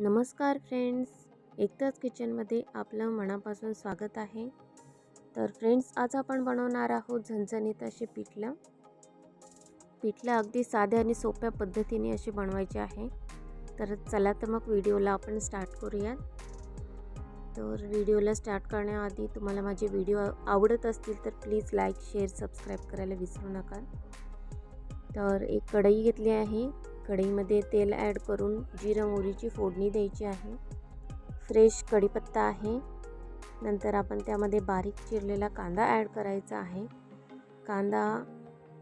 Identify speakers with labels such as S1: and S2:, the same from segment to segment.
S1: नमस्कार फ्रेंड्स. एकदाच किचनमध्ये आपलं मनापासून स्वागत आहे. तर फ्रेंड्स आज आपण बनवणार आहोत झणझणीत असे पिठलं. पिठलं अगदी साध्या आणि सोप्या पद्धतीने असे बनवायचे आहे. तर चला तर मग व्हिडिओला आपण स्टार्ट करूयात. तर व्हिडिओला स्टार्ट करण्याआधी तुम्हाला माझे व्हिडिओ आवडत असतील तर प्लीज लाईक शेअर सबस्क्राईब करायला विसरू नका. तर एक कढई घेतली आहे. कढईमध्ये तेल ॲड करून जिरं मोहरीची फोडणी द्यायची आहे. फ्रेश कढीपत्ता आहे. नंतर आपण त्यामध्ये बारीक चिरलेला कांदा ॲड करायचा आहे. कांदा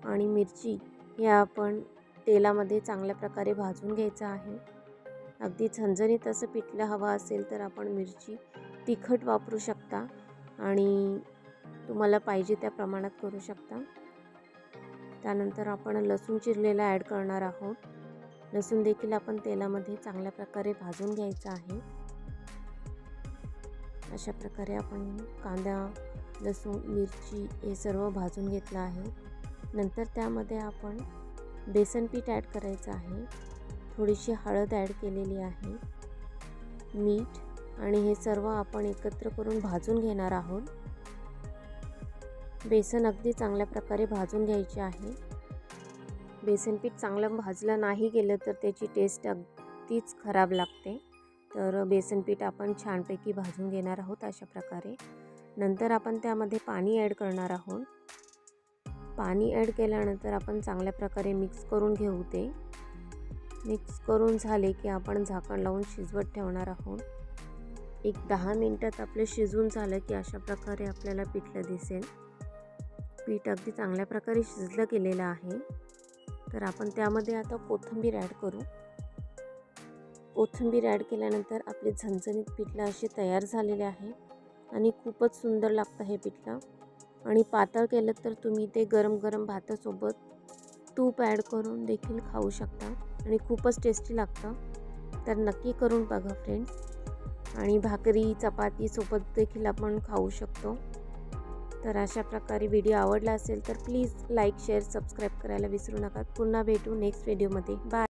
S1: आणि मिरची हे आपण तेलामध्ये चांगल्या प्रकारे भाजून घ्यायचं आहे. अगदी झणझणीत असं पिठलं हवं असेल तर आपण मिरची तिखट वापरू शकता आणि तुम्हाला पाहिजे त्या प्रमाणात करू शकता. त्यानंतर आपण लसूण चिरलेला ॲड करणार आहोत. लसूण देखील आपण तेलामध्ये चांगल्या प्रकारे भाजून घ्यायचं आहे. अशा प्रकारे आपण कांदा लसूण मिरची हे सर्व भाजून घेतलं आहे. नंतर त्यामध्ये आपण बेसन पीठ ॲड करायचं आहे. थोडीशी हळद ॲड केलेली आहे. मीठ आणि हे सर्व आपण एकत्र करून भाजून घेणार आहोत. बेसन अगदी चांगल्या प्रकारे भाजून घ्यायचे आहे. बेसन पीठ चांगलं भाजलं नाही गेलं तर त्याची टेस्ट अगदीच खराब लागते. तर बेसन पीठ आपण छानपैकी भाजून घेणार आहोत अशा प्रकारे. नंतर आपण त्यामध्ये पाणी ॲड करणार आहोत. पाणी ॲड केल्यानंतर आपण चांगल्या प्रकारे मिक्स करून घेऊ ते. मिक्स करून झाले की आपण झाकण लावून शिजवत ठेवणार आहोत. एक दहा मिनटात आपलं शिजून झालं की अशा प्रकारे आपल्याला पिठलं दिसेल. पीठ अगदी चांगल्या प्रकारे शिजलं गेलेलं आहे. तर आपण त्यामध्ये आता कोथिंबीर ॲड करू. कोथिंबीर ॲड केल्यानंतर आपले झणझणीत पिठलं असे तयार झालेले आहे आणि खूपच सुंदर लागतं हे पिठलं. आणि पातळ केलं तर तुम्ही ते गरम गरम भातासोबत तूप ॲड करून देखील खाऊ शकता आणि खूपच टेस्टी लागतं. तर नक्की करून बघा फ्रेंड्स आणि भाकरी चपातीसोबत देखील आपण खाऊ शकतो. तर अशा प्रकारे व्हिडिओ आवडला असेल तर प्लीज लाईक शेअर सबस्क्राईब करायला विसरू नका. पुन्हा भेटू नेक्स्ट व्हिडिओमध्ये बाय